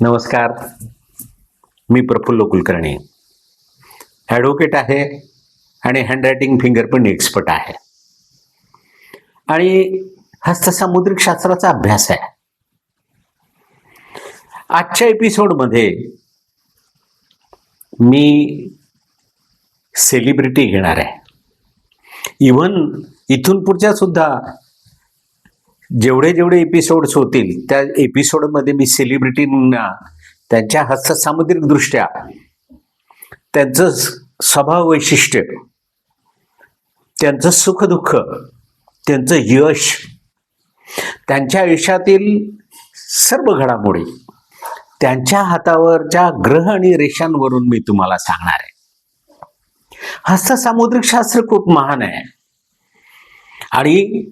नमस्कार. मी प्रफुल्ल कुलकर्णी. ॲडव्होकेट आहे आणि हँडरायटिंग फिंगरप्रिंट एक्सपर्ट आहे. आणि हस्तसामुद्रिक शास्त्राचा अभ्यास आहे. आजच्या एपिसोडमध्ये मी सेलिब्रिटी घेणार आहे. इव्हन इथून पुढच्या सुद्धा जेवढे जेवढे एपिसोड्स होतील त्या एपिसोडमध्ये मी सेलिब्रिटींना त्यांच्या हस्तसामुद्रिकदृष्ट्या त्यांचं स्वभाव वैशिष्ट्य त्यांचं सुखदुःख त्यांचं यश त्यांच्या आयुष्यातील सर्व घडामोडी त्यांच्या हातावरच्या ग्रह आणि रेषांवरून मी तुम्हाला सांगणार आहे. हस्तसामुद्रिक शास्त्र खूप महान आहे. आणि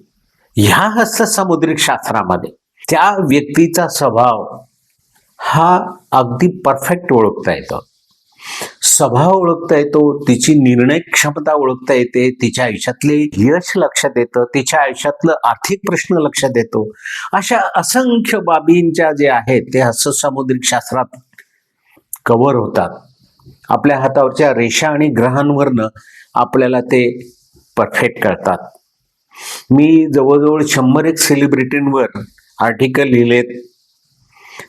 ह्या हस्तसामुद्रिक शास्त्रामध्ये त्या व्यक्तीचा स्वभाव हा अगदी परफेक्ट ओळखता येतो. स्वभाव ओळखता येतो तिची निर्णय क्षमता ओळखता येते तिच्या आयुष्यातले यश लक्षात येतं तिच्या आयुष्यातलं आर्थिक प्रश्न लक्षात येतो अशा असंख्य बाबींच्या जे आहेत ते हस्तसामुद्रिक शास्त्रात कव्हर होतात. आपल्या हातावरच्या रेषा आणि ग्रहांवरनं आपल्याला ते परफेक्ट कळतात मी जवळजवळ शंभर एक सेलिब्रिटींवर आर्टिकल लिहिलेत.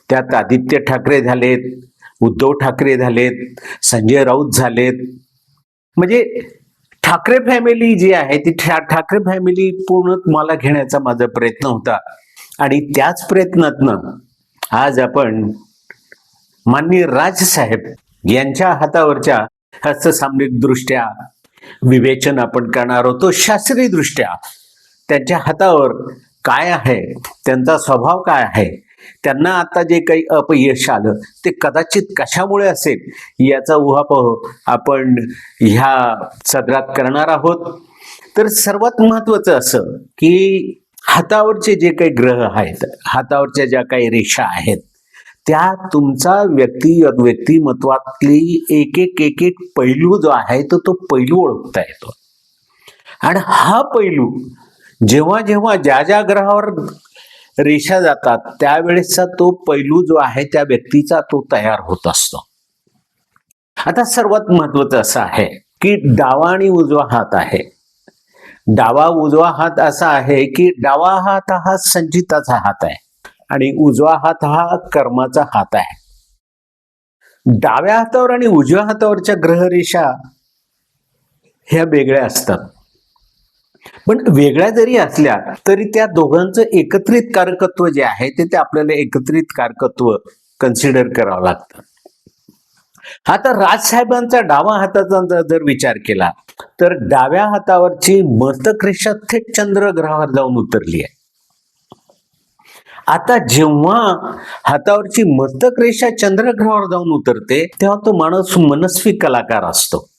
त्यात आदित्य ठाकरे झालेत उद्धव ठाकरे झालेत संजय राऊत झालेत. म्हणजे ठाकरे फॅमिली जी आहे ती ठा ठाकरे फॅमिली पूर्ण मला घेण्याचा माझा प्रयत्न होता. आणि त्याच प्रयत्नातनं आज आपण माननीय राजसाहेब यांच्या हातावरच्या हस्तसामरिक दृष्ट्या विवेचन आपण करणार होतो. शास्त्रीयदृष्ट्या त्यांच्या हातावर काय आहे? त्यांचा स्वभाव काय आहे? त्यांना आता जे काही अपयश आलं ते कदाचित कशामुळे असेल? याचा उहापोह आपण ह्या सदरात करणार आहोत. तर सर्वात महत्वाचं असं की हातावरचे जे काही ग्रह आहेत हातावरच्या ज्या काही रेषा आहेत त्या तुमचा व्यक्ती व्यक्तिमत्वातली एक एक एक एक पैलू जो आहे तो तो पैलू ओळखता येतो. आणि हा पैलू जेव्हा जेव्हा ज्या ज्या ग्रहावर रेषा जातात त्यावेळेसचा तो पैलू जो आहे त्या व्यक्तीचा तो तयार होत असतो. आता सर्वात महत्वाचं असं आहे की डावा आणि उजवा हात आहे. डावा उजवा हात असा आहे की डावा हात हा संचिताचा हात आहे. आणि उजवा हात हा कर्माचा हात आहे. डाव्या हातावर आणि उजव्या हातावरच्या ग्रहरेषा ह्या वेगळ्या असतात. पण वेगळ्या जरी असल्या तरी त्या दोघांचं एकत्रित कारकत्व जे आहे ते ते आपल्याला एकत्रित कारकत्व कन्सिडर करावं लागतं. आता राजसाहेबांचा डावा हाताचा जर विचार केला तर डाव्या हातावरची मस्तक रेषा थेट चंद्र ग्रहावर जाऊन उतरली आहे. आता जेव्हा हातावरची मस्तक रेषा चंद्रग्रहावर जाऊन उतरते तेव्हा तो माणूस मनस्वी कलाकार असतो.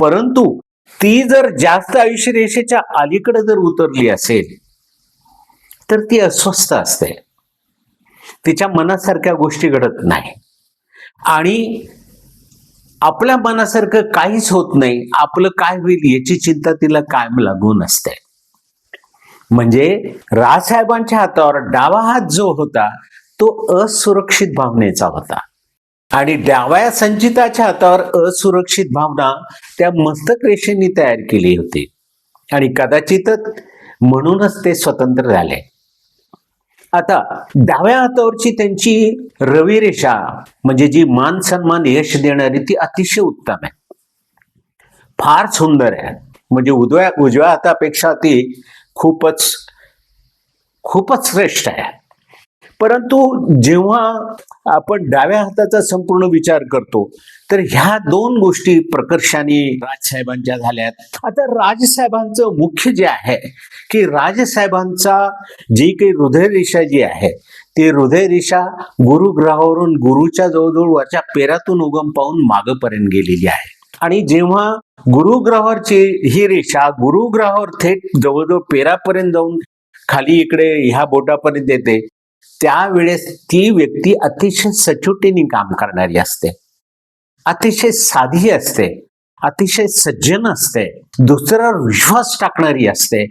परंतु ती जर जास्त आयुष्य रेषेच्या अलीकडे जर उतरली असेल तर ती अस्वस्थ असते. तिच्या मनासारख्या गोष्टी घडत नाही. आणि आपल्या मनासारखं काहीच होत नाही. आपलं काय होईल याची चिंता तिला कायम लागून असते. म्हणजे राजसाहेबांच्या हातावर डावा हात जो होता तो असुरक्षित भावनेचा होता. आणि डाव्या संचिताच्या हातावर असुरक्षित भावना त्या मस्तक रेषेने तयार केली होती. आणि कदाचितच म्हणूनच ते स्वतंत्र झाले. आता डाव्या हातावरची त्यांची रवी रेषा म्हणजे जी मान सन्मान यश देणारी ती अतिशय उत्तम आहे. फार सुंदर आहे. म्हणजे उजव्या उजव्या हातापेक्षा ती खूपच खूपच श्रेष्ठ आहे. परंतु जेव्हा आपण डाव्या हाताचा संपूर्ण विचार करतो तर ह्या दोन गोष्टी प्रकर्षाने राजसाहेबांच्या झाल्यात. आता राजसाहेबांचं मुख्य जे आहे की राजसाहेबांचा जी काही हृदयरेषा जी आहे ती हृदयरेषा गुरुग्रहावरून गुरुच्या जवळजवळ वरच्या पेरातून उगम पाहून मागपर्यंत गेलेली आहे. आणि जेव्हा गुरुग्रहावरची ही रेषा गुरुग्रहावर थेट जवळजवळ पेरापर्यंत जाऊन खाली इकडे ह्या बोटापर्यंत येते त्यावेळेस ती व्यक्ती अतिशय सचोटीने काम करणारी असते. अतिशय साधी असते अतिशय सज्जन असते दुसऱ्यावर विश्वास टाकणारी असते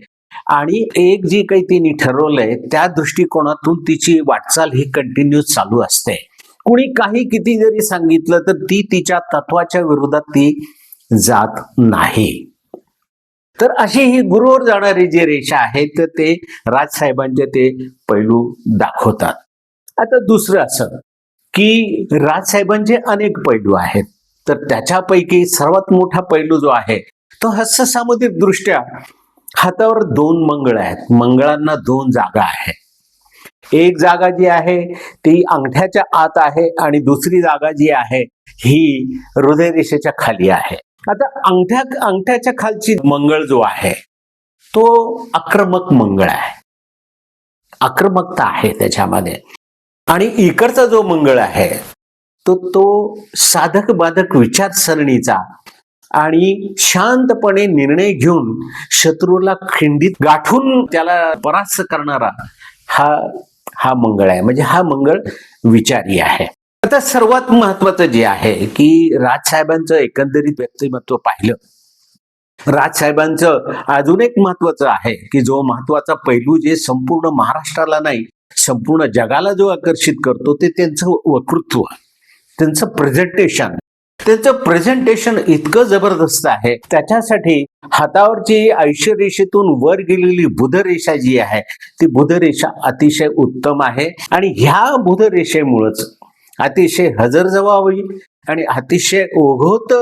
आणि एक जी काही तिने ठरवलंय त्या दृष्टिकोनातून तिची वाटचाल ही कंटिन्यू चालू असते. कुणी काही किती जरी सांगितलं तर ती तिच्या तत्वाच्या विरोधात ती जात नाही. तर अशी ही गुरुवर जाणारी जी रेषा आहे तर ते राजसाहेबांचे ते पैलू दाखवतात. आता दुसरं असं की राजसाहेबांचे अनेक पैलू आहेत. तर त्याच्यापैकी सर्वात मोठा पैलू जो आहे तो हस्तसामुद्रिक दृष्ट्या हातावर दोन मंगळ आहेत. मंगळांना दोन जागा आहेत. एक जागा जी आहे ती अंगठ्याच्या आत आहे आणि दुसरी जागा जी आहे ही हृदयरेषेच्या खाली आहे. आता अंगठ्या अंगठ्याच्या खालची मंगळ जो आहे तो आक्रमक मंगळ आहे. आक्रमकता आहे त्याच्यामध्ये. आणि इकडचा जो मंगळ आहे तो तो साधक बाधक विचारसरणीचा आणि शांतपणे निर्णय घेऊन शत्रूला खिंडीत गाठून त्याला परास्त करणारा हा हा मंगळ आहे. म्हणजे हा मंगळ विचारी आहे. आता सर्वात महत्वाचं जे आहे की राजसाहेबांचं एकंदरीत व्यक्तिमत्व पाहिलं. राजसाहेबांचं अजून एक महत्वाचं आहे की जो महत्त्वाचा पैलू जे संपूर्ण महाराष्ट्राला नाही संपूर्ण जगाला जो आकर्षित करतो ते त्यांचं वक्तृत्व त्यांचं प्रेझेंटेशन त्याचं प्रेझेंटेशन इतकं जबरदस्त आहे. त्याच्यासाठी हातावरची आयुष्यरेषेतून वर गेलेली बुधरेषा जी आहे ती बुधरेषा अतिशय उत्तम आहे. आणि ह्या बुधरेषेमुळंच अतिशय हजरजबाबी आणि अतिशय ओघवत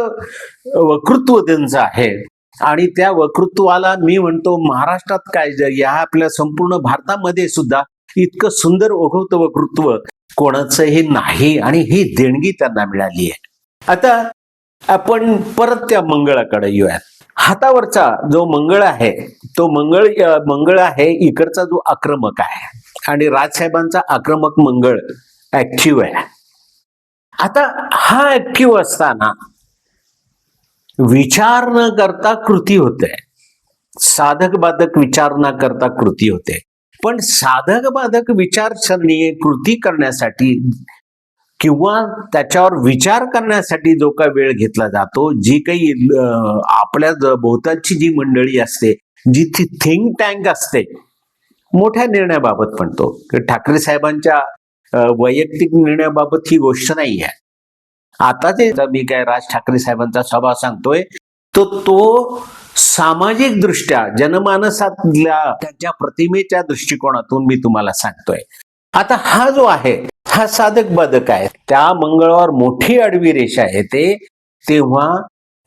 वक्तृत्व त्यांचं आहे. आणि त्या वक्तृत्वाला मी म्हणतो महाराष्ट्रात काय ज- या आपल्या संपूर्ण भारतामध्ये सुद्धा इतकं सुंदर ओघवत वक्तृत्व कोणाचंही नाही आणि ही देणगी त्यांना मिळाली आहे. आता आपण परत त्या मंगळाकडे येऊयात. हातावरचा जो मंगळ आहे तो मंगळ मंगळ आहे इकडचा जो आक्रमक आहे. आणि राजसाहेबांचा आक्रमक मंगळ ऍक्टिव्ह आहे. आता हा ऍक्टिव्ह असताना विचार न करता कृती होते. साधक बाधक विचार न करता कृती होते. पण साधक बाधक विचारसरणी कृती करण्यासाठी किंवा त्याच्यावर विचार करण्यासाठी जो काही वेळ घेतला जातो जी काही आपल्या भोवतालची जी मंडळी असते जी ती थिंक टँक असते मोठ्या निर्णयाबाबत म्हणतो ठाकरे साहेबांच्या वैयक्तिक निर्णयाबाबत ही गोष्ट नाही आहे आता जे मी काय राज ठाकरे साहेबांचा स्वभाव सांगतोय तो तो सामाजिक दृष्ट्या जनमानसातल्या त्यांच्या प्रतिमेच्या दृष्टिकोनातून मी तुम्हाला सांगतोय. आता हा जो आहे हा साधक बाधक आहे त्या मंगळावर मोठी आडवी रेषा येते तेव्हा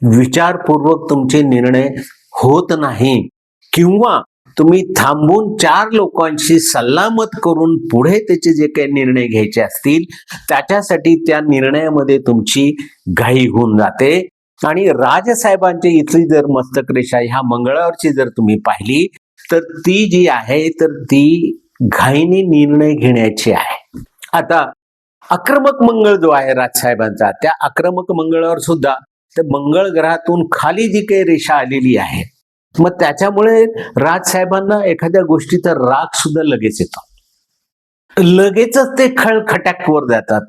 विचारपूर्वक तुमचे निर्णय होत नाही. किंवा तुम्ही थांबून चार लोकांशी सल्लामत करून पुढे त्याचे जे काही निर्णय घ्यायचे असतील त्याच्यासाठी त्या निर्णयामध्ये तुमची घाई होऊन जाते. आणि राजसाहेबांची इथली जर मस्तक रेषा ह्या मंगळावरची जर तुम्ही पाहिली तर ती जी आहे तर ती घाईने निर्णय घेण्याची आहे. आता आक्रमक मंगळ जो आहे राजसाहेबांचा त्या आक्रमक मंगळावर सुद्धा त्या मंगळ ग्रहातून खाली जी काही रेषा आलेली आहे मग त्याच्यामुळे राजसाहेबांना एखाद्या गोष्टीचा राग सुद्धा लगेच येतो. लगेचच ते खळखटाकवर जातात.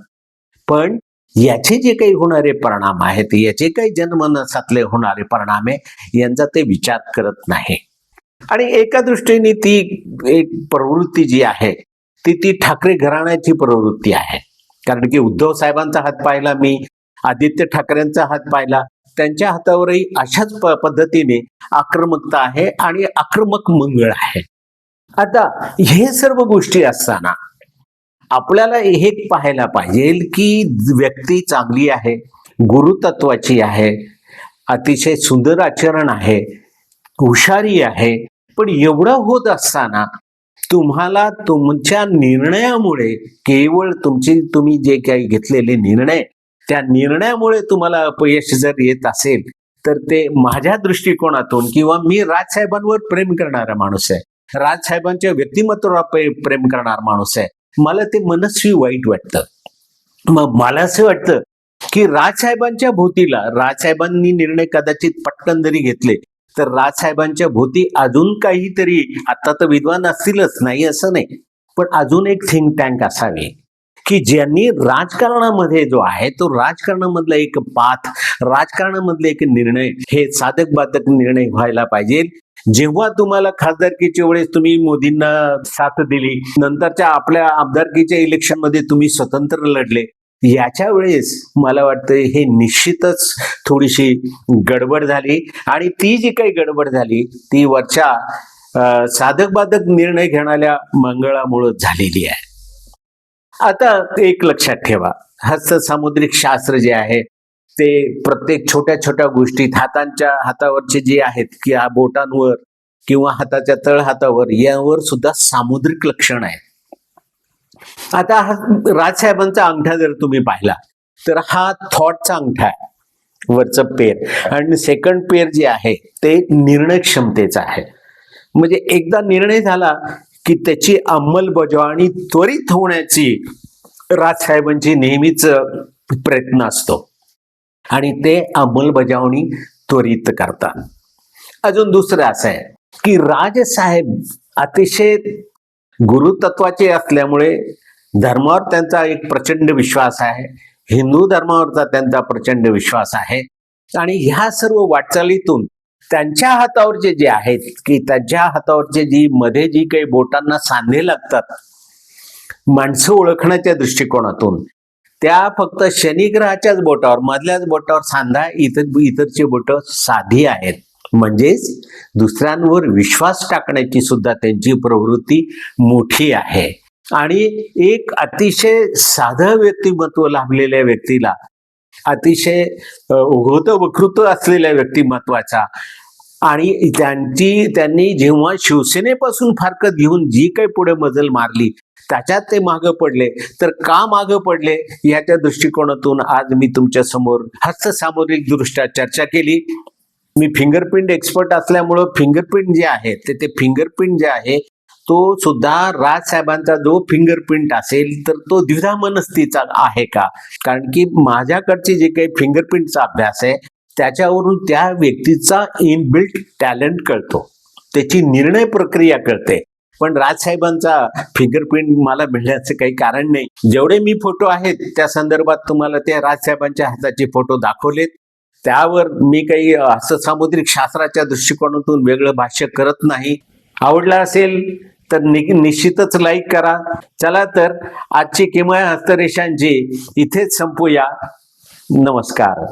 पण याचे जे काही होणारे परिणाम आहेत याचे काही जनमनसातले होणारे परिणाम आहे यांचा ते विचार करत नाही. आणि एका दृष्टीने ती एक प्रवृत्ती जी आहे ती ती ठाकरे घराण्याची प्रवृत्ती आहे. कारण की उद्धव साहेबांचा हात पाहिला मी आदित्य ठाकरेंचा हात पाहिला त्यांच्या हातावरही अशाच प- पद्धतीने आक्रमकता आहे आणि आक्रमक मंगळ आहे. आता हे सर्व गोष्टी असताना आपल्याला हे पाहायला पाहिजे की व्यक्ती चांगली आहे गुरुतत्वाची आहे अतिशय सुंदर आचरण आहे हुशारी आहे पण एवढं होत असताना तुम्हाला तुमच्या निर्णयामुळे केवळ तुमची तुम्ही जे काही घेतलेले निर्णय त्या निर्णयामुळे तुम्हाला अपयश जर येत असेल तर ते माझ्या दृष्टिकोनातून किंवा मी राजसाहेबांवर प्रेम करणारा माणूस आहे. राजसाहेबांच्या व्यक्तिमत्वावर प्रेम करणारा माणूस आहे. मला ते मनस्वी वाईट वाटतं. मग मला असं वाटतं की राजसाहेबांच्या भोवतीला राजसाहेबांनी निर्णय कदाचित पटकन जरी घेतले तर राजसाहेबांच्या भोवती अजून काहीतरी आता तर विद्वान असतीलच नाही असं नाही. पण अजून एक थिंक टँक असावे की ज्यांनी राजकारणामध्ये जो आहे तो राजकारणामधला एक पाथ राजकारणामधले एक निर्णय हे साधक बाधक निर्णय व्हायला पाहिजे. जेव्हा तुम्हाला खासदारकीच्या वेळेस तुम्ही मोदींना साथ दिली नंतरच्या आपल्या आमदारकीच्या इलेक्शनमध्ये तुम्ही स्वतंत्र लढले याच्या वेळेस मला वाटतं हे निश्चितच थोडीशी गडबड झाली. आणि ती जी काही गडबड झाली ती वरच्या साधक बाधक निर्णय घेणाऱ्या मंगळामुळं झालेली आहे. आता एक लक्षात ठेवा. हस्त सामुद्रिक शास्त्र जे आहे ते प्रत्येक छोट्या छोट्या गोष्टीत हातांच्या हातावरचे जे आहेत की बोटांवर किंवा हाताच्या तळ हातावर यावर सुद्धा सामुद्रिक लक्षण आहे आता हा राजसाहेबांचा अंगठा जर तुम्ही पाहिला तर हा थॉटचा अंगठा आहे वरचं पेर. आणि सेकंड पेर जे आहे ते निर्णय क्षमतेचा आहे. म्हणजे एकदा निर्णय झाला की त्याची अंमलबजावणी त्वरित होण्याची राजसाहेबांची नेहमीच प्रयत्न असतो. आणि ते अंमलबजावणी त्वरित करतात. अजून दुसरं असं आहे की राजसाहेब अतिशय गुरुतत्वाचे असल्यामुळे धर्मावर त्यांचा एक प्रचंड विश्वास आहे. हिंदू धर्मावरचा त्यांचा प्रचंड विश्वास आहे. आणि ह्या सर्व वाटचालीतून त्यांच्या हातावरचे जे आहेत की त्यांच्या हातावरचे जी मध्ये जी काही बोटांना सांधे लागतात माणसं ओळखण्याच्या दृष्टिकोनातून त्या फक्त शनिग्रहाच्याच बोटावर मधल्याच बोटावर सांधा इतर इतरची बोट साधी आहेत. म्हणजेच दुसऱ्यांवर विश्वास टाकण्याची सुद्धा त्यांची प्रवृत्ती मोठी आहे. आणि एक अतिशय साधं व्यक्तिमत्व लाभलेल्या व्यक्तीला अतिशय उघत वकृत असलेल्या व्यक्तिमत्वाचा आणि त्यांची त्यांनी जेव्हा शिवसेनेपासून फारकत घेऊन जी काही पुढे मजल मारली त्याच्यात ते मागं पडले. तर का मागं पडले? याच्या दृष्टिकोनातून आज मी तुमच्यासमोर हस्तसामोरिक दृष्ट्या चर्चा केली. मी फिंगरप्रिंट एक्सपर्ट असल्यामुळं फिंगरप्रिंट जे आहे ते ते फिंगरप्रिंट जे आहे तो सुद्धा राजसाहेबांचा जो फिंगरप्रिंट असेल तर तो द्विधा मनस्तीचा आहे का? कारण की माझ्याकडचे जे काही फिंगरप्रिंटचा अभ्यास आहे त्याच्यावरून त्या व्यक्तीचा इनबिल्ट टॅलेंट कळतो. त्याची निर्णय प्रक्रिया कळते. पण राजसाहेबांचा फिंगरप्रिंट मला मिळण्याचं काही कारण नाही. जेवढे मी फोटो आहेत त्या संदर्भात तुम्हाला त्या राजसाहेबांच्या हाताचे फोटो दाखवलेत. त्यावर मी काही असं सामुद्रिक शास्त्राच्या दृष्टिकोनातून वेगळं भाष्य करत नाही. आवडला असेल तर नि- निश्चितच लाईक करा. चला तर आजची किमया हस्तरेषांची इथेच संपूया. नमस्कार.